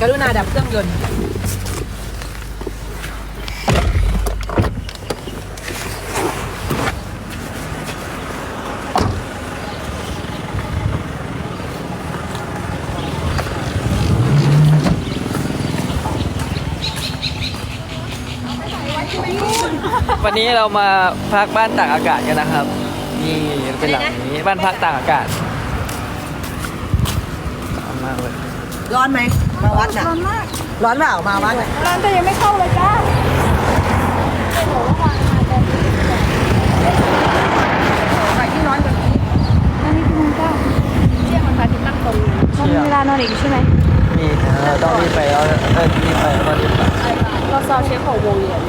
กรุณาดับเครื่องยนต์ วันนี้เรามาพักบ้านตากอากาศกันนะครับ นี่เป็นหลังนี้บ้านพักตากอากาศชอบมากเลย ร้อนไหม มาวัดน่ะร้อนมากร้อนเปล่ามาวัดน่ะร้านแต่ยังไม่เข้าเลยจ้าโอ้โหวางมาแต่ไปที่ร้อนกว่านี้อันนี้คุณเจ้าเที่ยงมันพาที่ตั้งตรงมันมีเวลานอนอีกใช่ไหมมีเราต้องรีบไปแล้วเออรีบไปแล้วก็รีบไปเราซาวเช็คของวงเรียน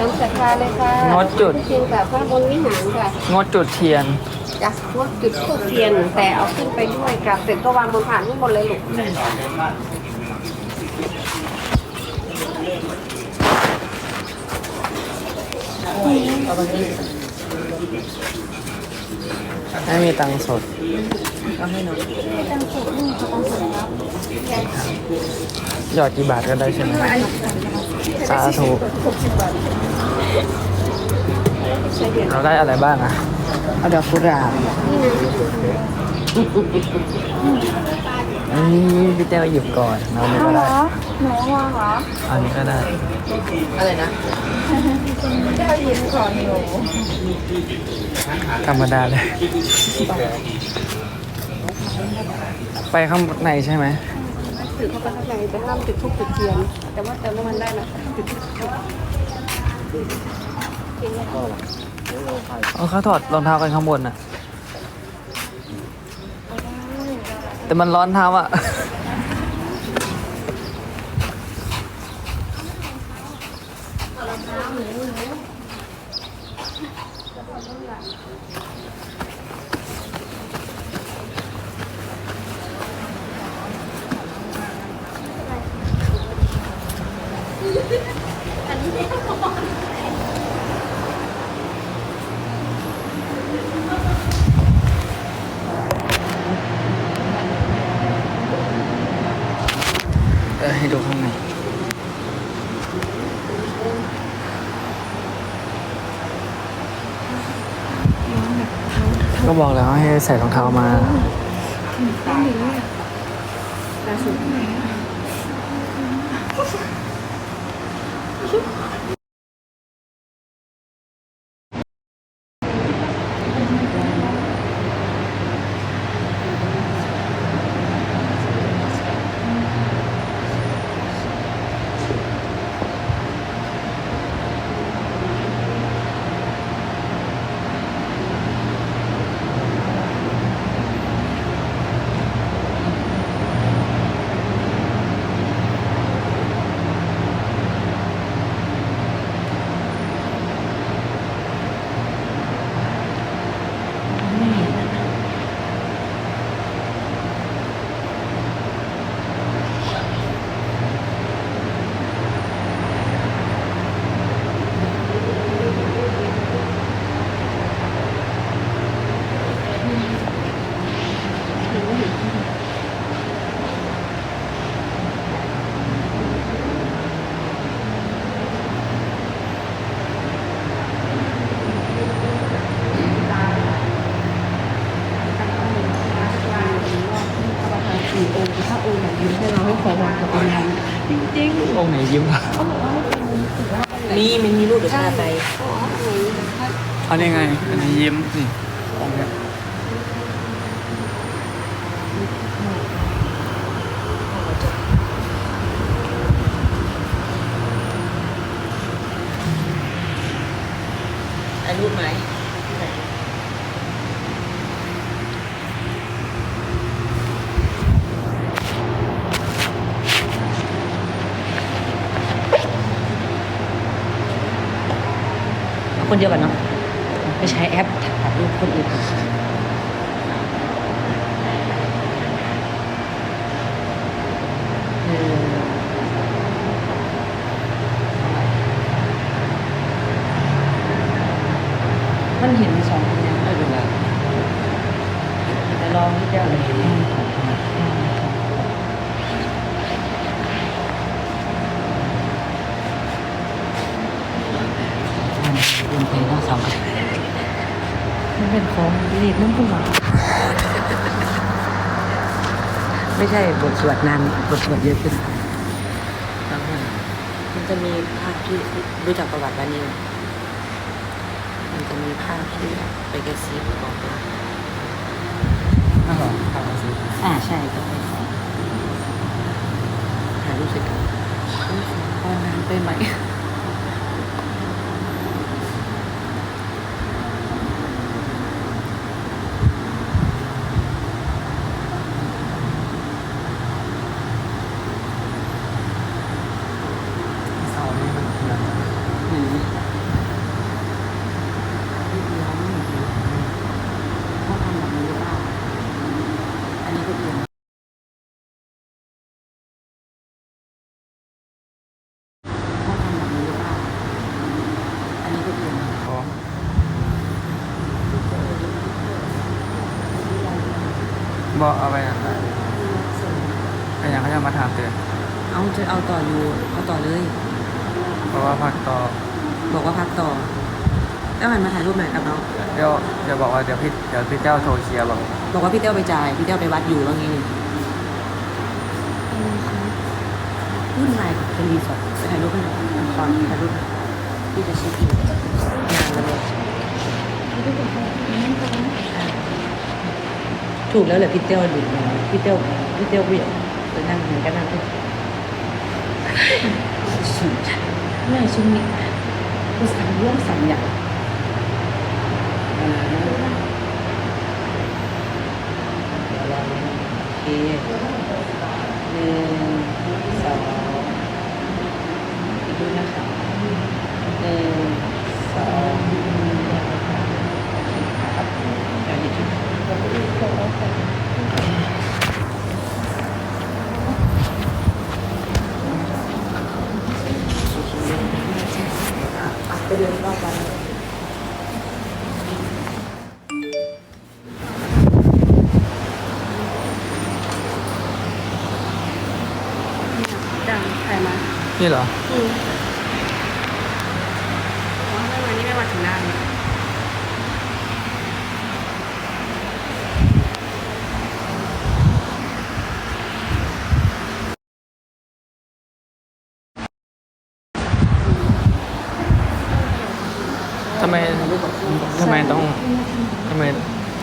น้ำศรัทธาเลยค่ะ งด จุด เพียงแต่พระบนวิหารค่ะงดจุดเทียน จะงดจุดทูบเทียน แต่เอาขึ้นไปด้วยกลับเสร็จก็วางบนผ่านข้างบนเลยลูกให้มีตังค์สด หยอดกี่บาทก็ได้ใช่ไหมสาธุ เราได้อะไรบ้างอะเอาดอกกุหลาบอันนี้พี่เต้วหยิบก่อนเราไม่ก็ได้หนูวางเหรออันนี้ก็ได้อะไรนะเจ้ายิ้มก่อนหนูธรรมดาเลย ไปข้างในใช่ไหมถือเข้าไปข้างในแต่ห้ามจุดทูบจุดเทียนแต่ว่าเติมน้ำมันได้นะจุด ธูปเออเขาถอดรองเท้ากันข้างบนน่ะ แต่มันร้อนเท้าอะ อันนี้ไม่ต้อใดูข้างในก็บอกแล้วให้ใส่รองเท้ามาองค์ไหน ยิ้มอะมีมันมีรูปเดี๋ยวพาไปอันนี้ไง อันนี้ยิ้มนี่องค์เนี้ยถ่าย คนเดียวกันเนาะไม่ใช่ใช้แอปถ่ายรูปคนอื่นเออมันเห็นสองคนยังไม่เป็นไรแต่ลองที่จะอะไรมันเป็นเพลงทั้งสองมันเป็น ของรีบน้ำพุ่งมาไม่ใช่บทสวดนานบทสวดเยอะขึ้นมันจะมีภาพที่รู้จักประวัติวานิวมันจะมีภาพที่ไปกระซิบบอกว่าน่าหรอทำมาสิอ่าใช่ก็ไปขอถ่ายรูปเสร็จแล้วพอนานไปไหม เสานี่มันคืออะไร อืมนี่คือร้องไม่ดีเขาทำแบบนี้หรือเปล่าอันนี้ก็เอียงเขาทำแบบนี้หรือเปล่าอันนี้ก็เอียง อ๋อ บอกเอาไปอะไอ้ยังเขาจะมาถามเตือนเอาจะเอาต่ออยู่ เอาต่อเลย เพราะว่าพักต่อ บอกว่าพักต่อ แล้วมันมาถ่ายรูปหน่อยกับเราเดี๋ยวเดี๋ยวบอกว่าเดี๋ยวพี่เดี๋ยวพี่เจ้าโทรเคลียร์บอกบอกว่าพี่เต้าไปจ่าย พี่เต้าไปวัดอยู่ว่าไงวุ่นวายกับเป็นรีสอร์ทไปถ่ายรูปกันหน่อยขอถ่ายรูปหน่อยพี่จะเช็คอินงานแล้วเนี่ย ถูกแล้วเหรอพี่เต้าดุนะพี่เต้าพี่เต้าเวียนไปนั่งเหมือนกันนั่งด้วยสุดไม่ชุ่มนี่กูสั่งร่วมสั่งอย่างอ่าเดี๋ยวลองนะโอเคห นรอบวัน ดังถ่ายมา นี่เหรอ อืมอ๋อ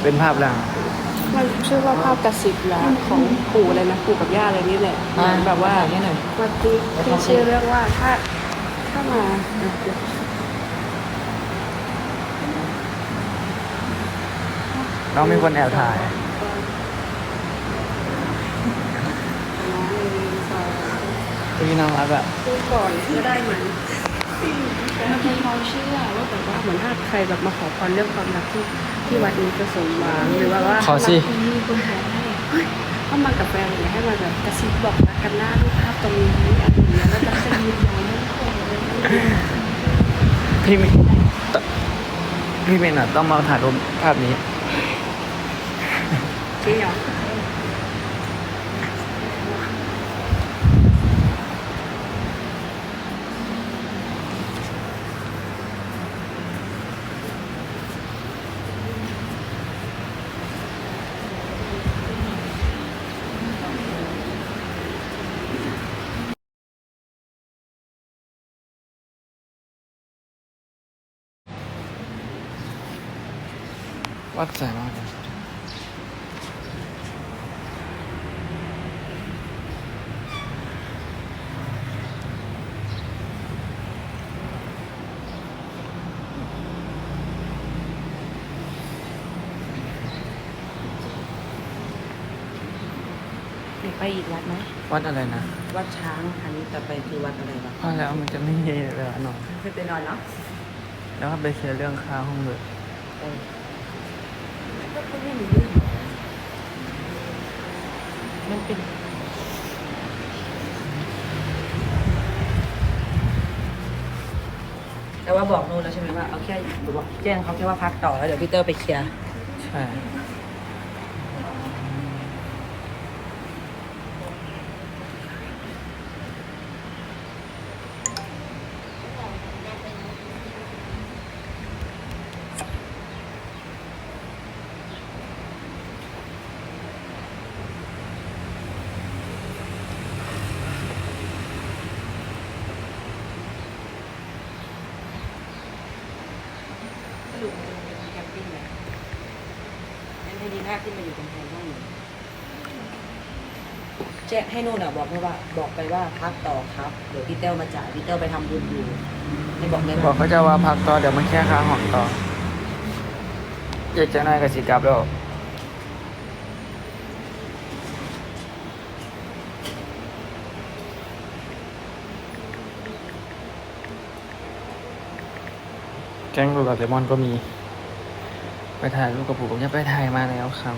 เป็นภาพหลังมันชื่อว่าภาพกระสิบละของปู่อะไรนะปู่กับย่าอะไรนี่แหละเหมือนแบบว่านี่หน่อย วัดที่ที่ชื่อเรื่องว่าถ้าถ้ามาน้องมีคนแอบถ่าย พี่น่ารักอะดูก่อนก็ได้ไหมมันเป็นความเชื่อว่าแบบว่าเหมือนถ้าใครแบบมาขอพรเรื่องความรักที่ ที่วัดนี้จะสมหวังหรือว่าว่าขอสิ มีคนขอให้เฮ้ยถ้ามากับแฟนเนี่ยให้มาแบบกระซิบบอกรักกันหน้ารูปภาพตรงนี้อะไรอย่างเงี้ยแล้วจะจะยืนยันไม่ขอเลยพี่มิตพี่เมนอะต้องมาถ่ายรูปภาพนี้ จริงเหรอ วัดใส่มากเลยเดี๋ยวไปอีกวัดไหมวัดอะไรนะ วัดช้างอันนี้ต่อไปคือวัดอะไรวะเพราะแล้วมันจะไม่มีเวลานอนเคยไปนอนเนาะแล้วก็ไปเคลียร์เรื่องค่าห้องเลย ไปอมันเป็นแต่ว่าบอกนู่นแล้วใช่ไหมว่าเอาแค่บอกแจ้งเขาแค่ว่าพักต่อแล้วเดี๋ยวพี่เตอร์ไปเคลียร์ ใช่ สรุแคมปิ้งเลยงั้นให้ดีหน้าขึ้นมาอยู่ตรงแทนห้องหนูแจ้งให้นู่นอะบอกว่า บอกไปว่าพักต่อครับ เดี๋ยวพี่เต้วมาจ่ายพี่เต้วไปทำบุญอยู่ให้บอกเลยบอกเขาจะว่าพักต่อเดี๋ยวมันแค่ค้าห้องต่ออยากจะนายกับสิกลับแล้ว ก๊งลูกกับเลมอนก็มี ไปถ่ายรูปกับผมจะไปถ่ายมาแล้วครับ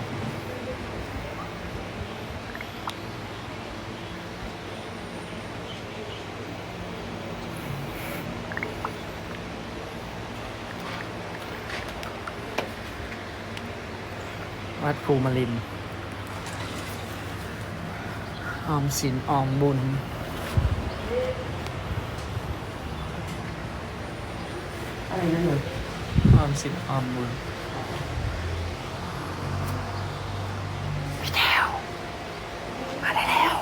วัดภูมิลินออมสินออมบุญ อะไรนั่นหนูออมสินออมบุญพี่แถวมาได้แล้ว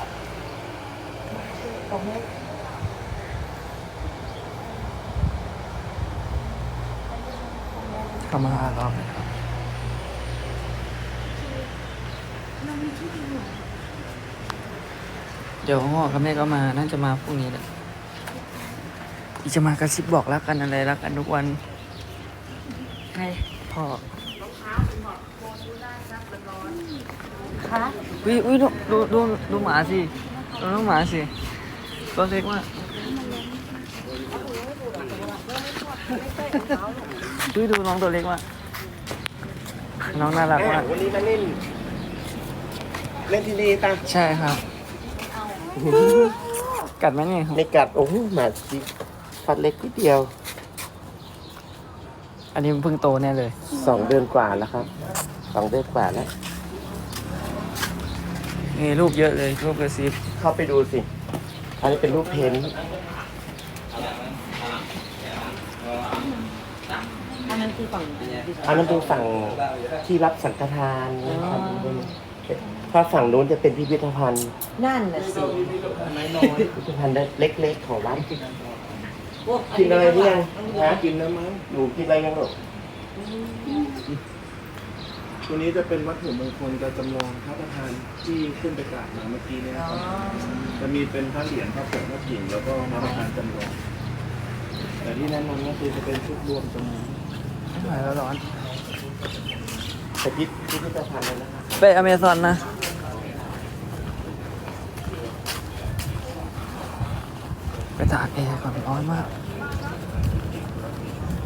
เข้ามาหารอบเลยครับเดี๋ยวพ่อกับแม่ก็มา น่าจะมาพรุ่งนี้แหละ อีจะมากระซิบบอกรักกันอะไรรักกันทุกวันใครพ่อคะวิวิดูดูดูดูหมาสิดูน้องหมาสิตัวเล็กมากวิดูน้องตัวเล็กมากน้องน่ารักมากวันนี้มาเล่น เล่นที่นี่ตาใช่ครับ กัดไหมเนี่ยในกัด โอ้โหหมาจิ ฟัดเล็กนิดเดียว อันนี้มันเพิ่งโตแน่เลย สองเดือนกว่าแล้วครับสองเดือนกว่าแล้วนี่รูปเยอะเลยรูปกระซิบเข้าไปดูสิ อันนี้เป็นรูปเพ้นท์อันนั้นคือฝั่งอันนั้นเป็นฝั่งที่รับสังฆทานนะครับถ้าฝั่งนู้นจะเป็นพิพิธภัณฑ์นั่นน่ะสิ พิพิธภัณฑ์เล็กๆของวัด กินอะไรหรือยังฮะกินแล้วมั้งหนูกินอะไรยังลูกตัวนี้จะเป็นวัตถุมงคลจะจำลองพระประธานที่ขึ้นไปกราบมาเมื่อกี้เนี่ยครับจะมีเป็นพระเหรียญพระผงพระกิ่งแล้วก็พระประธานจำลอง แต่ที่แนะนำก็คือจะเป็นชุดรวมจำลองไม่ไหวแล้วร้อนแต่พิพิธภัณฑ์เลยนะครับไปอเมซอนนะ ไปตากแอร์ก่อนร้อนมาก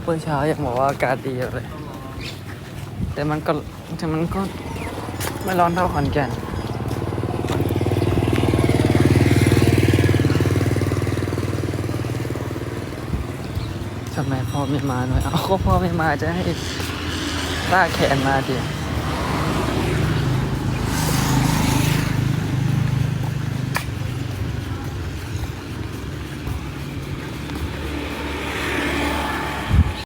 เมื่อเช้าอยากบอกว่าอากาศดีเลย แต่มันก็แต่มันก็ไม่ร้อนเท่าขอนแก่นทำไมพ่อไม่มาหน่อย เอาก็พ่อไม่มาจะให้ตากแขนมาดิ